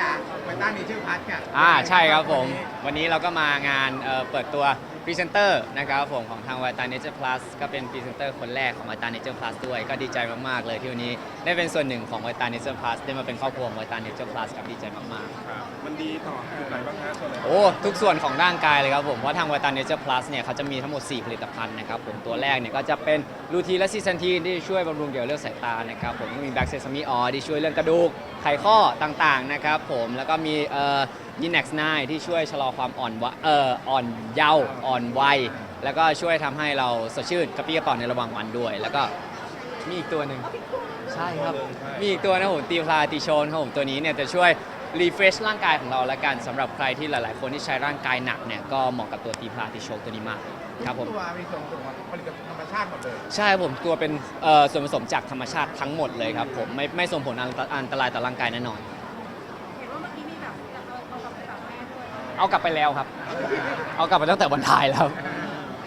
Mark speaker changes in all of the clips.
Speaker 1: จากไว ต้าเนเจอร์พาร์ทค่ะ
Speaker 2: อ่าใช่ครับผม วันนี้เราก็มางานเอ่อเปิดตัวพรีเซนเตอร์นะครับผมของทาง v i t a Nature Plus ก็เป็นพรีเซนเตอร์คนแรกของ v i t a Nature Plus ด้วยก็ดีใจมาก ๆ เลยที่วันนี้ได้เป็นส่วนหนึ่งของ v i t a Nature Plus ได้มาเป็นครอบครัวของ v i t a Nature Plus ครับดีใจมาก
Speaker 3: ครับมันดีต่อจุดไหนบ้างฮะส่วนไหน
Speaker 2: ๆโอ้ ทุกส่วนของร่างกายเลยครับผม เพราะทาง v i t a Nature Plus เนี่ยเขาจะมีทั้งหมด 4 ผลิตภัณฑ์นะครับผม ตัวแรกเนี่ยก็จะเป็นลูทีนและซีซันทีนที่ช่วยบำรุงเกี่ยวกับเรื่องสายตานะครับผมก็มีแบคเซซามีออที่ช่วยเรื่องกระดูกไขข้อต่างๆนะครับผมแล้วก็มีเอ่อยินเน็กซ์ไที่ช่วยชะลอความอ่อนวะเอ่ออ่อนเยาว์อ่อนวัย แล้วก็ช่วยทำให้เราสดชื่นกระปรี้กระเป๋าในระหว่างวันด้วย แล้วก็มีอีกตัวหนึ่ง ใช่ครับ มีอีกตัวนะผมตีพลาติโชนครับผมตัวนี้เนี่ยจะช่วยรีเฟรชร่างกายของเราละกันสำหรับใครที่หลาย ๆ คนที่ใช้ร่างกายหนักเนี่ยก็เหมาะกับตัวตีพลาติโชนตัวนี้มากครับผม
Speaker 1: ทุกตัวมีส่วนผสมของผลิตภัณฑ์ธรรมชาติหมดเลย
Speaker 2: ใช่ผมตัวเป็นเอ่อส่วนผสมจากธรรมชาติทั้งหมดเลยครับผมไม่ไม่ส่งผลอันตอันตรายต่อร่างกายแน่นอน
Speaker 4: เอากลับไปแล้
Speaker 2: วครับ เอากลับไปตั้งแต่วันถ่ายแล้ว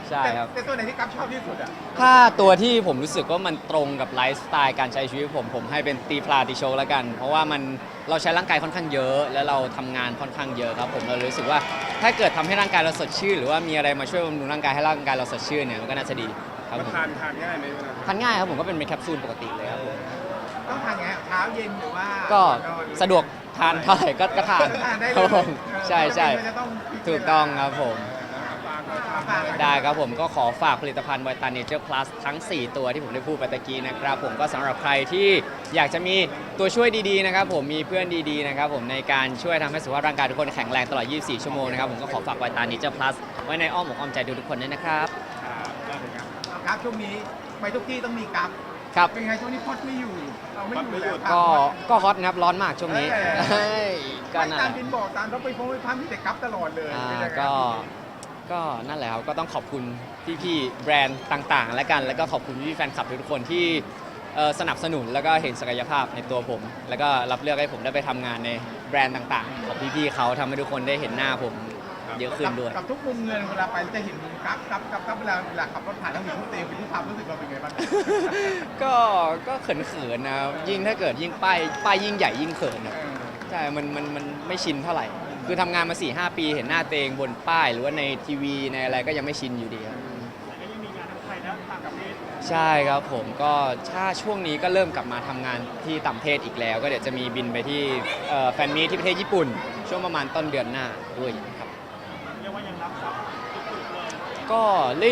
Speaker 2: ใช่ครับ
Speaker 1: แต่แต่ตัวไหนที่กัฟชอบที่สุดอะ
Speaker 2: ถ้าตัวที่ผมรู้สึกว่ามันตรงกับไลฟ์สไตล์การใช้ชีวิตผมผมให้เป็นตีพลาติโชแล้วกัน เพราะว่ามันเราใช้ร่างกายค่อนข้างเยอะ แล้วเราทำงานค่อนข้างเยอะครับผมเรารู้สึกว่าถ้าเกิดทำให้ร่างกายเราสดชื่นหรือว่ามีอะไรมาช่วยบำรุงร่างกายให้ร่างกายเราสดชื่นเนี่ยมันก็น่าจะดีครับ
Speaker 3: มัน
Speaker 2: ผม
Speaker 3: ทานทานง่ายไหมเวลา
Speaker 2: ทานง่ายครับผมก็เป็นเป็นแคปซูลปกติเลยครับผม
Speaker 1: ต้องทานไงฮะเช้าเย็นหรือว่า
Speaker 2: ก็
Speaker 1: นอน
Speaker 2: สะดวกทานเท่าไหร่ก็ก็ทาน
Speaker 1: ทานได้
Speaker 2: ค
Speaker 1: เล
Speaker 2: รับ
Speaker 1: ย
Speaker 2: ผม ใช่ใช่
Speaker 1: ไม่จะต้องพิจารณา
Speaker 2: ถูกต้องครับผม
Speaker 3: ฝากหน่อย
Speaker 1: ฝาก
Speaker 2: ได้ครับผมก็ขอฝากผลิตภัณฑ์ v i t a Nature Plus ทั้ง 4 ตัวที่ผมได้พูดไปตะกี้นะครับ ผมก็สำหรับใครที่อยากจะมีตัวช่วยดีๆนะครับ ผมมีเพื่อนดีๆนะครับ ผมในการช่วยทำให้สุขภาพร่างกายทุกคนแข็งแรงตลอด 24 ชั่วโมงนะครับผมก็ขอฝาก v i t a Nature Plus ไว้ในอ้อมอกอ้อมใจทุกๆคนด้วยนะครับ
Speaker 3: ครับได้เลยครับ
Speaker 1: เอากราฟช่วงนี้ไปทุกที่ต้องมีกราฟ
Speaker 2: ครับ
Speaker 1: เป็นไงช่วงนี้พอดไม่อยู่ เราไม่อยู่แล้ว
Speaker 2: ก็ก็ฮอตนะครับร้อนมากช่วงนี้
Speaker 1: เออ
Speaker 2: เฮ้ยก็
Speaker 1: ไม่
Speaker 2: นั่น
Speaker 1: ตา
Speaker 2: แห
Speaker 1: ม
Speaker 2: ละ
Speaker 1: บินบอกตามรถไปพงไปพัมที่แต่กราฟตลอดเลย
Speaker 2: อ่า
Speaker 1: เป็นยังไง
Speaker 2: ก็ ก็นั่นแหละครับก็ต้องขอบคุณพี่ๆแบรนด์ต่างๆ และกัน แล้วก็ขอบคุณพี่ๆแฟนคลับทุกคนที่เอ่อสนับสนุนแล้วก็เห็นศักยภาพในตัวผม แล้วก็รับเลือกให้ผมได้ไปทำงานในแบรนด์ต่างๆ ของพี่ๆเขาทำให้ทุกคนได้เห็นหน้าผม เยอะขึ้นด้วย
Speaker 1: กับทุกมุมเงินเวลาไปจะเห็นกราฟกราฟกราฟกราฟเวลาเวลาขับรถผ่านต้องมีผู้เตะเป็นที่ทำรู้สึกเราเป็นไงบ้าง
Speaker 2: ก็ก็เขินๆนะครับยิ่งถ้าเกิดยิ่งป้ายป้ายยิ่งใหญ่ยิ่งเขินอะ
Speaker 1: เออ
Speaker 2: ใช่มันมันมันไม่ชินเท่าไหร่ คือทำงานมา4 5ปี เห็นหน้าเตวเองบนป้าย หรือว่าในทีวีในอะไรก็ยังไม่ชินอยู่ดีครับใช่ครับผมก็ถ้าช่วงนี้ก็เริ่มกลับมาทำงานที่ต่างประเทศอีกแล้ว ก็เดี๋ยวจะมีบินไปที่เอ่อแฟนมีตที่ประเทศญี่ปุ่น ช่วงประมาณต้นเดือนหน้าด้วยครับ ก็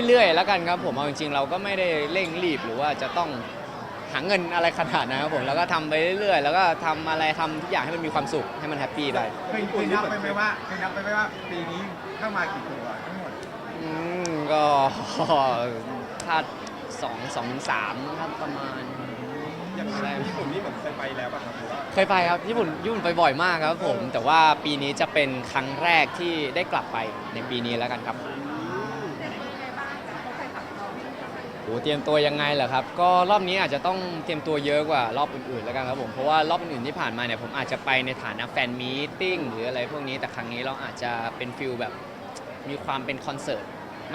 Speaker 2: เรื่อยๆแล้วกันครับผมเอาจริงๆเราก็ไม่ได้เร่งรีบหรือว่าจะต้องหาเงินอะไรขนาดนั้นครับผมแล้วก็ทำไปเรื่อยๆ แล้วก็ทำอะไรทำทุกอย่างให้มันมีความสุขให้มันแฮปปี้ไป
Speaker 1: เคยเคยนับไปไหมว่าเคยนับไปไหมว่าปีนี้เข้ามากี่ตัวทั้งหมด
Speaker 2: อืมก็ ถ้าสองสองถึงสามครับประมาณ
Speaker 3: อย่าง
Speaker 2: ใช่
Speaker 3: ญี่ปุ่นนี่เหมือนเคยไปแล้วป่ะครับหรือว่า
Speaker 2: เคยไปครับญี่ปุ่นญี่ปุ่นไปบ่อยมากครับผม แต่ว่าปีนี้จะเป็นครั้งแรกที่ได้กลับไปในปีนี้แล้วกันครับ โอ้เตรียมตัวยังไงเหรอครับ ก็รอบนี้อาจจะต้องเตรียมตัวเยอะกว่ารอบอื่นๆแล้วกันครับผมเพราะว่ารอบอื่นๆที่ผ่านมาเนี่ยผมอาจจะไปในฐานะแฟนมีตติ้งหรืออะไรพวกนี้แต่ครั้งนี้เราอาจจะเป็นฟิลแบบมีความเป็นคอนเสิร์ต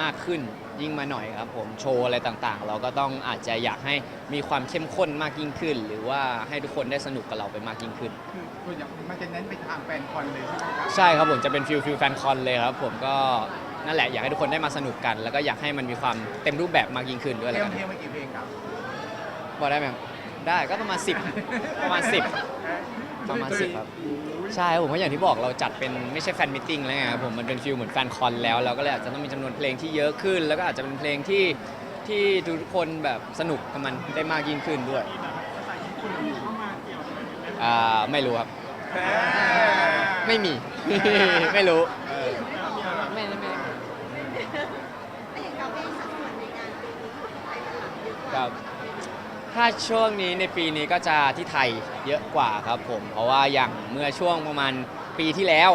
Speaker 2: มากขึ้นยิ่งมาหน่อยครับผมโชว์อะไรต่างๆ เราก็ต้องอาจจะอยากให้มีความเข้มข้นมากยิ่งขึ้น หรือว่าให้ทุกคนได้สนุกกับเราไปมากยิ่งขึ้น
Speaker 1: คือส่วนใหญ่มันจะเน้นไปทางแฟนคอนเลยใช่ไหมครับ
Speaker 2: ใช่ครับผมจะเป็นฟิลฟิลแฟนคอนเลยครับผมก็ นั่นแหละอยากให้ทุกคนได้มาสนุกกัน แล้วก็อยากให้มันมีความเต็มรูปแบบมากยิ่งขึ้นด้วย
Speaker 1: เต
Speaker 2: แล้
Speaker 1: รี
Speaker 2: วย
Speaker 1: ม
Speaker 2: กัน
Speaker 1: เพลงมากี่เพลงครับ
Speaker 2: บอกได้ไหมครับได้ก็ประมาณ 10 ประมาณ 10 ประมาณ 10 ครับ ใช่ครับผมเพราะอย่างที่บอกเราจัดเป็นไม่ใช่แฟนมิทติ้งแล้วไงครับผมมันเป็นฟิลเหมือนแฟนคอนแล้วเราก็เลยอาจจะต้องมีจำนวนเพลงที่เยอะขึ้น แล้วก็อาจจะเป็นเพลงที่ที่ทุกคนแบบสนุกกับมันได้มากยิ่งขึ้นด้วยอ่าไม่รู้ครับ ไม่มี ไม่รู้ไม่ไม่ไม่
Speaker 4: ไอ้อย่างเราเองสัดส่วนในงานปีนี้ใครเป็นหลักเยอะก
Speaker 2: ครับ ถ้าช่วงนี้ในปีนี้ก็จะที่ไทยเยอะกว่าครับผม เพราะว่าอย่างเมื่อช่วงประมาณปีที่แล้ว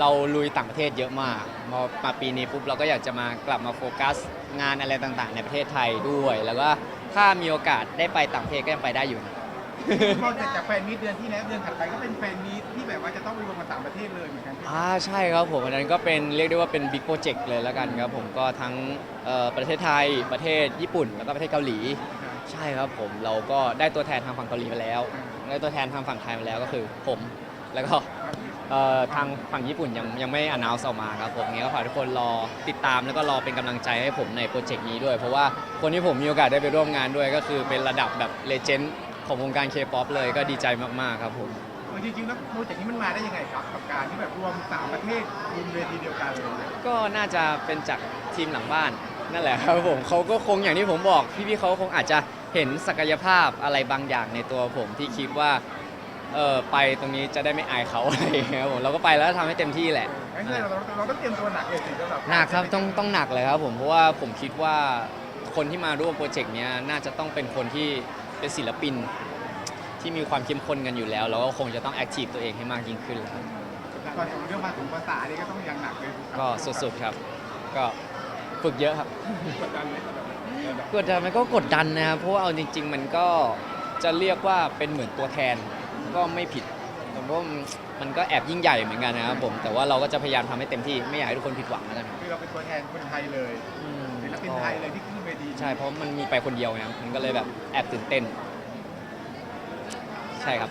Speaker 2: เราลุยต่างประเทศเยอะมากมามาปีนี้ปุ๊บเราก็อยากจะมากลับมาโฟกัสงานอะไรต่างๆ ในประเทศไทยด้วย แล้วก็ถ้ามีโอกาสได้ไปต่างประเทศก็ยังไปได้อยู่นะ
Speaker 1: นอกจากแฟนมีตเดือนที่แล้วเดือนถัดไปก็เป็นแฟนมีตที่แบบว่าจะต้องไปรวมกันต่างประเทศเลยเหมือนกัน
Speaker 2: อ่าใช่ครับผมอันนั้นก็เป็นเรียกได้ว่าเป็นบิ๊กโปรเจกต์เลยแล้วกันครับผมก็ทั้งเอ่อประเทศไทยประเทศญี่ปุ่น แล้วก็ประเทศเกาหลี ใช่ครับผมเราก็ได้ตัวแทนทางฝั่งเกาหลีมาแล้วได้ตัวแทนทางฝั่งไทยมาแล้วก็คือผมแล้วก็เอ่อทางฝั่งญี่ปุ่นยังยังไม่อนาวออกมาครับผมงี้ก็ฝากทุกคนรอติดตามแล้วก็รอเป็นกำลังใจให้ผมในโปรเจกต์นี้ด้วย เพราะว่าคนที่ผมมีโอกาสได้ไปร่วมงานด้วยก็คือเป็นระดับแบบเลเจนด์ ของวงการเคป๊อปเลยก็ดีใจมากๆครับผม
Speaker 1: จริงๆแล้วโปรเจกต์นี้มันมาได้ยังไงครับกับการที่แบบรวมสามประเทศรวมเวทีเดียวกันเลยเนี่ย
Speaker 2: ก็น่าจะเป็นจากทีมหลังบ้าน นั่นแหละครับผมเขาก็คงอย่างที่ผมบอก พี่ๆเขาคงอาจจะเห็นศักยภาพอะไรบางอย่างในตัวผมที่คิดว่าเออไปตรงนี้จะได้ไม่อายเขาอะไรอย่างเงี้ยครับผมเราก็ไปแล้วทำให้เต็มที่แหละ
Speaker 1: งั้นคือเราเราต้องเตรียมตัวหนักเลยสิสำหรับ
Speaker 2: หนักครับต้องต้องหนักเลยครับผมเพราะว่าผมคิดว่าคนที่มาร่วมโปรเจกต์เนี้ยน่าจะต้องเป็นคนที่ เป็นศิลปินที่มีความเข้มข้นกันอยู่แล้วแล้วก็คงจะต้องแอคทีฟตัวเองให้มากยิ่งขึ้นครับ
Speaker 1: ก่อนจะเรื่องภาษาภาษานี่ก็ต้องยังหนักเลย
Speaker 2: ก็สุดๆครับ ก็ฝึกเยอะครับ
Speaker 3: กดดันไหมสำหรับเออแบบ
Speaker 2: กดดันมันก็กดดันนะครับ เพราะว่าเอาจริง ๆ มันก็จะเรียกว่าเป็นเหมือนตัวแทนก็ไม่ผิดแต่ว่ามันมันก็แอบยิ่งใหญ่เหมือนกันนะครับผม แต่ว่าเราก็จะพยายามทำให้เต็มที่ไม่อยากให้ทุกคนผิดหวังแล้วกันครับ
Speaker 1: คือเราเป็นตัวแทนคนไทยเลย ศิลปินไทยเลยที่ขึ้นเวที
Speaker 2: ใช่เพราะมันมีไปคนเดียวไงครับมันก็เลยแบบแอบตื่นเต้น ใช่ครับ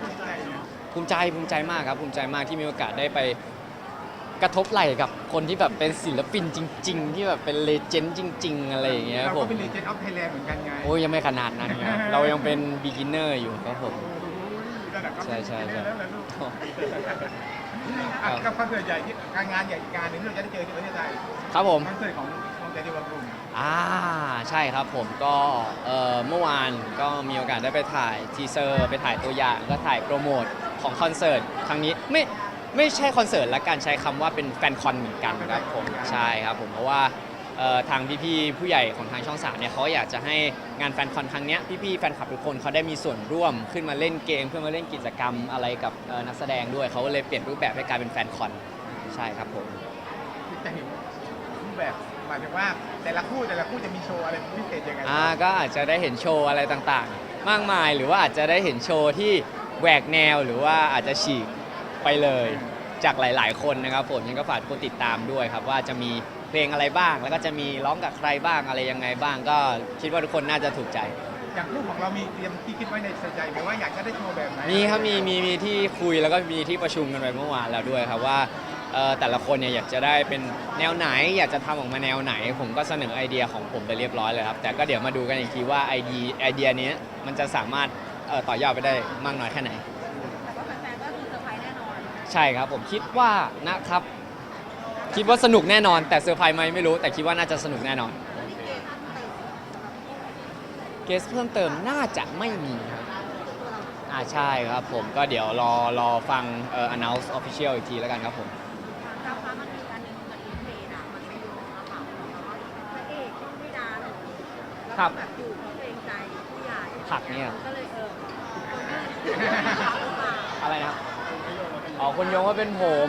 Speaker 1: ภูมิใจนะ
Speaker 2: ภูมิใจภูมิใจมากครับ ภูมิใจมากที่มีโอกาสได้ไปกระทบไหล่กับคนที่แบบเป็นศิลปินจริง ๆ ที่แบบเป็นเลเจนด์จริง ๆ อะไรอย่างเงี้ย
Speaker 1: เรา
Speaker 2: ผ
Speaker 1: ก็
Speaker 2: ม
Speaker 1: เป็นเลเจนด์ออฟไทยแลนด์เหมือนกันไง
Speaker 2: โอ้ยยังไม่ขนาดนั้นครับเรายังเป็นบิ๊กินเนอร์อยู่ครับผม
Speaker 1: ระดับก็
Speaker 2: ใช่ใช่ใช่
Speaker 1: แล้วนะลูกอะกับคอนเสิร์ตใหญ่ที่การงานใหญ่อีกงานหนึ่งที่เราจะได้เจอที่ประเทศไทย
Speaker 2: ครับผม
Speaker 1: คอนเสิร์ตของของใจดีวังรุ่ง
Speaker 2: อ่าใช่ครับผมก็เอ่อเมื่อวานก็มีโอกาสได้ไปถ่ายทีเซอร์ไปถ่ายตัวอย่างก็ถ่ายโปรโมทของคอนเสิร์ตครั้งนี้ไม่ไม่ใช่คอนเสิร์ตละกันใช้คำว่าเป็นแฟนคอนเหมือนกันครับผมใช่ครับผมเพราะว่าเอ่อทางพี่ๆผู้ใหญ่ของทางช่องสามเนี่ยเขาอยากจะให้งานแฟนคอนครั้งเนี้ยพี่ๆแฟนคลับทุกคนเขาได้มีส่วนร่วมขึ้นมาเล่นเกมเพื่อมาเล่นกิจกรรมอะไรกับเอ่อนักแสดงด้วยเขาก็เลยเปลี่ยนรูปแบบให้กลายเป็นแฟนคอนใช่ครับผม
Speaker 1: ที่จะเห็นรูปแบบ หมายถึงว่าแต่ละคู่แต่ละคู่จะมีโชว์อะไรพิเศษยังไง
Speaker 2: อ่าก็อาจจะได้เห็นโชว์อะไรต่างๆ มากมายหรือว่าอาจจะได้เห็นโชว์ที่แหวกแนวหรือว่าอาจจะฉีกไปเลยจากหลาย ๆ คนนะครับผมยังก็ฝากทุกคนติดตามด้วยครับว่าจะมีเพลงอะไรบ้าง แล้วก็จะมีร้องกับใครบ้างอะไรยังไงบ้าง ก็คิดว่าทุกคนน่าจะถูกใจ
Speaker 1: อย่างคู่ของเรามีเตรียมที่คิดไว้ในใจไหมว่าอยากจะได้โชว์แบบไหน
Speaker 2: มีครับมีมีมีที่คุยแล้วก็มีที่ประชุมกันไปเมื่อวานแล้วด้วยครับว่า เอ่อแต่ละคนเนี่ยอยากจะได้เป็นแนวไหน อยากจะทำออกมาแนวไหน ผมก็เสนอไอเดียของผมไปเรียบร้อยเลยครับแต่ก็เดี๋ยวมาดูกันอีกทีว่าไอเดียไอเดียนี้มันจะสามารถเอ่อต่อยอดไปได้มากน้อยแค่ไหน
Speaker 4: แต่ว่าแฟนๆก็คือเซอร์ไพรส์แน่นอน
Speaker 2: ใช่ครับผมคิดว่านะครับ คิดว่าสนุกแน่นอน แต่เซอร์ไพรส์ไหมไม่รู้ แต่คิดว่าน่าจะสนุกแน่นอนเกสเพิ่มเติมน่าจะไม่มีครับอ่าใช่ครับผมก็เดี๋ยวรอรอฟังเอ่อ announce official อีกทีแล้วกันครับผม ครั
Speaker 4: ก็
Speaker 2: บ
Speaker 4: แบบอยู่เขาเกรงใจผู้ใหญ่
Speaker 2: ผักเนี่ย
Speaker 4: ก็เลยเออคนก็เลยหรือเปล่า
Speaker 2: อะไรนะครับอ๋อคนโยงว่าเป็นผม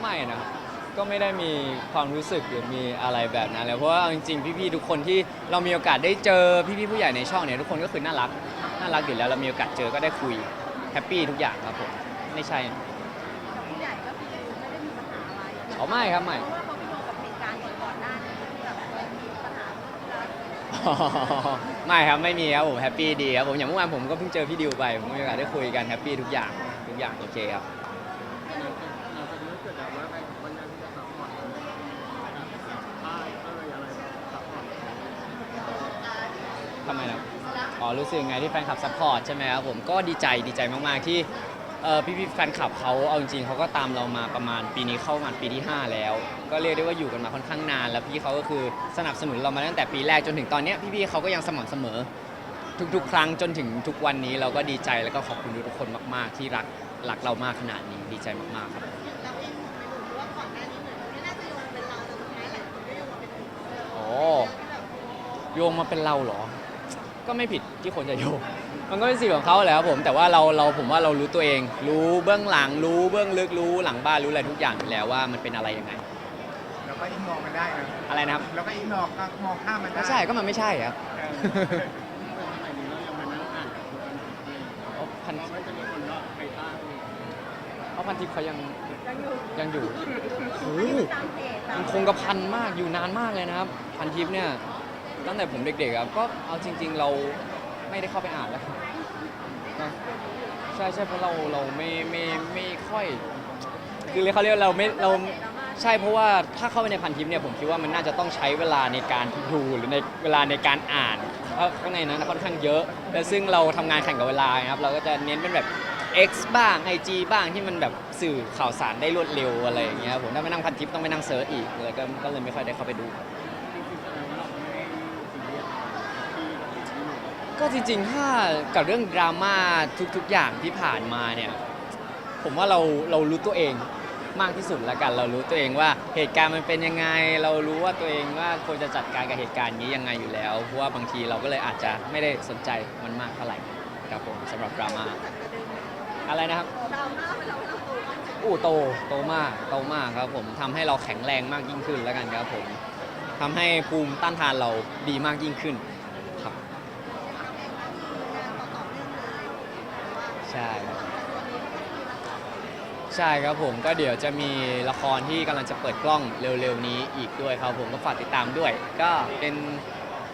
Speaker 2: ไม่นะครับก็ไม่ได้มีความรู้สึกหรือมีอะไรแบบนั้นเลยเพราะว่าเอาจริงๆพี่ๆทุกคนที่เรามีโอกาสได้เจอพี่ๆผู้ใหญ่ในช่องเนี่ยทุกคนก็คือน่ารักน่ารักอยู่แล้วเรามีโอกาสเจอก็ได้คุยแฮปปี้ทุกอย่างครับผมไม่ใช่
Speaker 4: กับผู้ใหญ่ก็คือไม่ได้มีปัญหาอะไร
Speaker 2: อ๋อไม่ครับไม่
Speaker 4: เพราะว่า ไม่
Speaker 2: ครับไม่มีครับผมแฮปปี้ดีครับผมอย่างเมื่อวานผมก็เพิ่งเจอพี่ดิวไปผมมีโอกาสได้คุยกันแฮปปี้ทุกอย่างทุกอย่างโอเคครับทำไมนะอ๋อรู้สึกไงที่แฟนคลับซัพพอร์ตใช่ไหมครับผมก็ดีใจดีใจมากๆที่ เอ่อพี่ๆแฟนคลับเขาเอาจริงๆเขาก็ตามเรามาประมาณปีนี้เข้ามาปีที่ 5 แล้ว ก็เรียกได้ว่าอยู่กันมาค่อนข้างนาน แล้วพี่เขาก็คือสนับสนุนเรามาตั้งแต่ปีแรกจนถึงตอนเนี้ยพี่ๆเขาก็ยังสม่ำเสมอ ทุกๆ ครั้งจนถึงทุกวันนี้เราก็ดีใจแล้วก็ขอบคุณทุกคนมาก ๆ ที่รักรักเรามากขนาดนี้ดีใจมากๆครับ
Speaker 4: เราเองไม่รู้ว่าก่อนหน้านี้เหมือนไม่น่าจะโยงเป็นเราแต่สุดท้ายหลายคนก็โยงมาเป็นเรา
Speaker 2: โอ้โยงมาเป็นเราเหรอ ก็ไม่ผิดที่คนจะโยง มันก็เป็นสิทธิ์ของเขาแหละครับผมแต่ว่าเราเราผมว่าเรารู้ตัวเอง รู้เบื้องหลังรู้เบื้องลึกรู้หลังบ้านรู้อะไรทุกอย่างอยู่แล้วว่ามันเป็นอะไรยังไง
Speaker 1: เราก็อิงมองมันได้นะ
Speaker 2: อะไรนะครับ
Speaker 1: เราก็อิงมองมองข้ามมันได้
Speaker 2: ก็ใช่ก็มันไม่ใช่ครับ
Speaker 1: เออ
Speaker 2: เอาพันเอาพันทิพย์เขายัง
Speaker 4: ยังอยู่
Speaker 2: ยังอยู่โอ้โห
Speaker 4: ตามเพจตา
Speaker 2: มั
Speaker 4: ม
Speaker 2: นคงกระพันมากอยู่นานมากเลยนะครับ พันทิปเนี่ยตั้งแต่ผมเด็กๆครับก็เอาจริง ๆ เรา ไม่ได้เข้าไปอ่านแล้วนะใช่ใช่เพราะเราเราไม่ไม่ไม่ค่อย คือเขาเรียกว่าเราไม่เราใช่เพราะว่าถ้าเข้าไปในพันทิปเนี่ยผมคิดว่ามันน่าจะต้องใช้เวลาในการดูหรือในเวลาในการอ่านเพราะข้างในนั้นค่อนข้างเยอะและซึ่งเราทำงานแข่งกับเวลาครับเราก็จะเน้นเป็นแบบ X บ้าง IG บ้างที่มันแบบสื่อข่าวสารได้รวดเร็วอะไรอย่างเงี้ยผมถ้าไปนั่งพันทิปต้องไปนั่งเซิร์ชอีกเลยก็เลยไม่ค่อยได้เข้าไปดู ก็จริงๆ ถ้ากับเรื่องดราม่าทุกๆ อย่างที่ผ่านมาเนี่ย ผมว่าเราเรารู้ตัวเองมากที่สุดแล้วกัน เรารู้ตัวเองว่าเหตุการณ์มันเป็นยังไง เรารู้ว่าตัวเองว่าควรจะจัดการกับเหตุการณ์นี้ยังไงอยู่แล้ว เพราะว่าบางทีเราก็เลยอาจจะไม่ได้สนใจมันมากเท่าไหร่ครับผมสำหรับดราม่าอะไรนะครับ
Speaker 4: ดราม่าไปแล้วเราโตขึ้น
Speaker 2: อู้โตโตมากโตมากครับผมทำให้เราแข็งแรงมากยิ่งขึ้นแล้วกันครับผมทำให้ภูมิต้านทานเราดีมากยิ่งขึ้นครับ
Speaker 4: งานต่อๆเนื่องเลย
Speaker 2: ใช่ครับ ใช่ครับผมก็เดี๋ยวจะมีละครที่กำลังจะเปิดกล้องเร็วๆนี้อีกด้วยครับผมก็ฝากติดตามด้วย ก็เป็น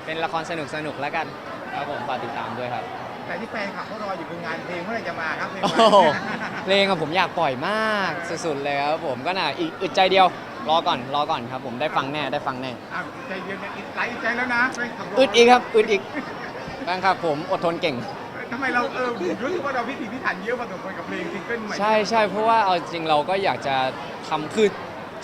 Speaker 2: เป็นละครสนุกๆแล้วกันครับผมฝากติดตามด้วยครับ
Speaker 1: แต่ที่แฟนคลับเขารออยู่คืองานเพลงเมื่อไหร่จะมาครับเพลง
Speaker 2: โอ้
Speaker 1: ใหม่
Speaker 2: โหเพลงอะผมอยากปล่อยมากสุดๆเลยครับผมก็น่ะอีกอึดใจเดียว รอก่อนรอก่อนครับผมได้ฟังแน่ได้ฟังแน่
Speaker 1: อ้าวใจเย็นๆไลฟ์ใจแล้วนะแฟนคลับร
Speaker 2: อึดอีกครับอึดอีกบ้างครับผมอดทนเก่ง
Speaker 1: ทำไมเราเออรู้สึกว่าเราพิถีพิถันเยอะพอสมควรกับเพลงซิงเกิลใหม่
Speaker 2: ใช่ใช่เพราะว่าเอาจริงเราก็อยากจะทำคือ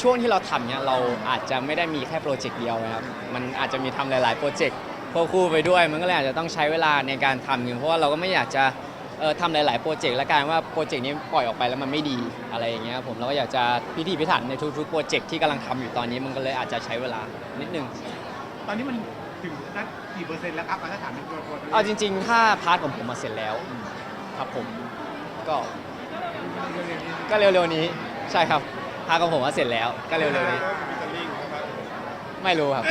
Speaker 2: ช่วงที่เราทำเนี่ยเราอาจจะไม่ได้มีแค่โปรเจกต์เดียวนะครับมันอาจจะมีทำหลาย ๆ โปรเจกต์ควบคู่ไปด้วย มันก็เลยอาจจะต้องใช้เวลาในการทำอยู่เพราะว่าเราก็ไม่อยากจะเออทำหลาย ๆ โปรเจกต์และการว่าโปรเจกต์นี้ปล่อยออกไปแล้วมันไม่ดีอะไรอย่างเงี้ยผมเราก็อยากจะพิถีพิถันในทุก ๆ โปรเจกต์ที่กำลังทำอยู่ตอนนี้มันก็เลยอาจจะใช้เวลานิดนึง
Speaker 1: ตอนนี้มัน ถึงนัดกี่เปอร์เซ็นต์แล้วครับถ้าถามเป็นตัวตัว
Speaker 2: เอาจริง ๆ ถ้าพาร์ทของผมมาเสร็จแล้วครับผมก็ก็เร็วๆนี้ใช่ครับพาร์ทของผมมาเสร็จแล้ว ก็เร็วๆนี้
Speaker 3: ฟิชเชอร์ลิงใช่ไหม
Speaker 2: ไม่รู้ครับ